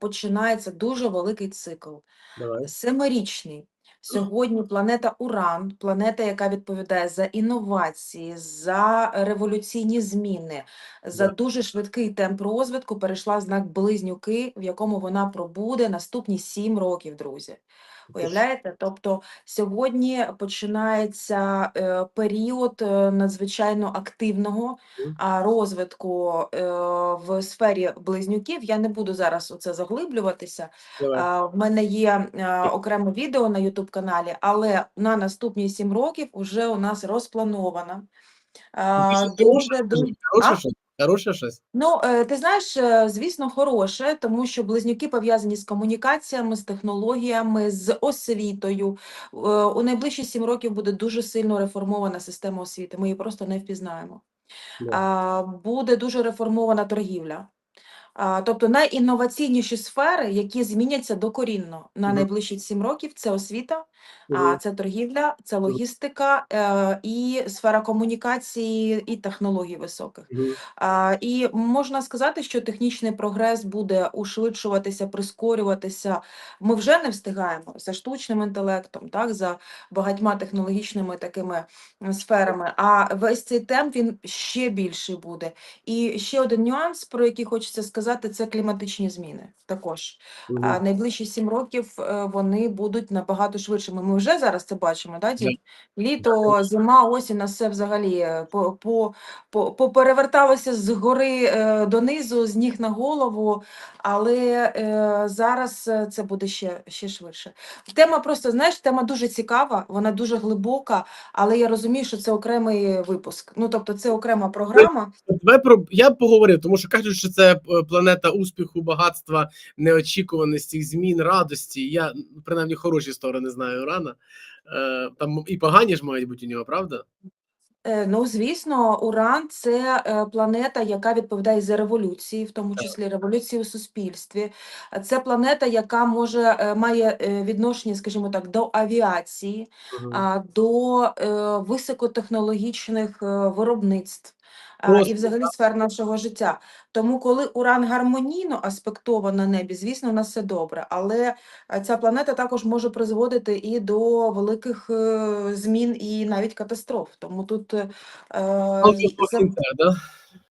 починається дуже великий цикл. Давай. Семирічний. Сьогодні планета Уран, планета, яка відповідає за інновації, за революційні зміни, за Да. дуже швидкий темп розвитку, перейшла в знак Близнюки, в якому вона пробуде наступні сім років, друзі. Уявляєте? Тобто сьогодні починається е, період е, надзвичайно активного розвитку е, в сфері близнюків. Я не буду зараз у це заглиблюватися. Давай. В мене є окреме відео на YouTube каналі, але на наступні сім років вже у нас розплановано. Дуже Дуже хороше щось? Ну, е, ти знаєш, е, звісно, хороше, тому що близнюки пов'язані з комунікаціями, з технологіями, з освітою. Е, У найближчі сім років буде дуже сильно реформована система освіти. Ми її просто не впізнаємо. Да. Буде дуже реформована торгівля. Тобто найінноваційніші сфери, які зміняться докорінно на найближчі сім років, це освіта, а, це торгівля, це логістика е, і сфера комунікації і технологій високих. І можна сказати, що технічний прогрес буде ушвидшуватися, прискорюватися. Ми вже не встигаємо за штучним інтелектом, так, за багатьма технологічними такими сферами. А весь цей темп він ще більший буде. І ще один нюанс, про який хочеться сказати, це кліматичні зміни. Також найближчі сім років е, вони будуть набагато швидшими. Ми вже зараз це бачимо, да. Дім? Літо, зима, осінь, на все взагалі е, по, по, по, попереверталося з гори е, донизу, з ніг на голову, але е, зараз е, це буде ще, ще швидше. Тема просто, знаєш, тема дуже цікава, вона дуже глибока, але я розумію, що це окремий випуск. Ну, тобто, це окрема програма. Про я поговорив, тому що кажуть, що це планета успіху, багатства, неочікуваності, змін, радості. Я принаймні хороші сторони знаю Урана. Е, Там і погані ж мають бути у нього, правда? Е, Ну, звісно, Уран це е, планета, яка відповідає за революції, в тому числі революції у суспільстві. Це планета, яка може має відношення, скажімо так, до авіації, а, до високотехнологічних виробництв. А, І взагалі сфер нашого життя. Тому, коли Уран гармонійно аспектово на небі, звісно, у нас все добре. Але е, ця планета також може призводити і до великих е, змін, і навіть катастроф. Тому тут е,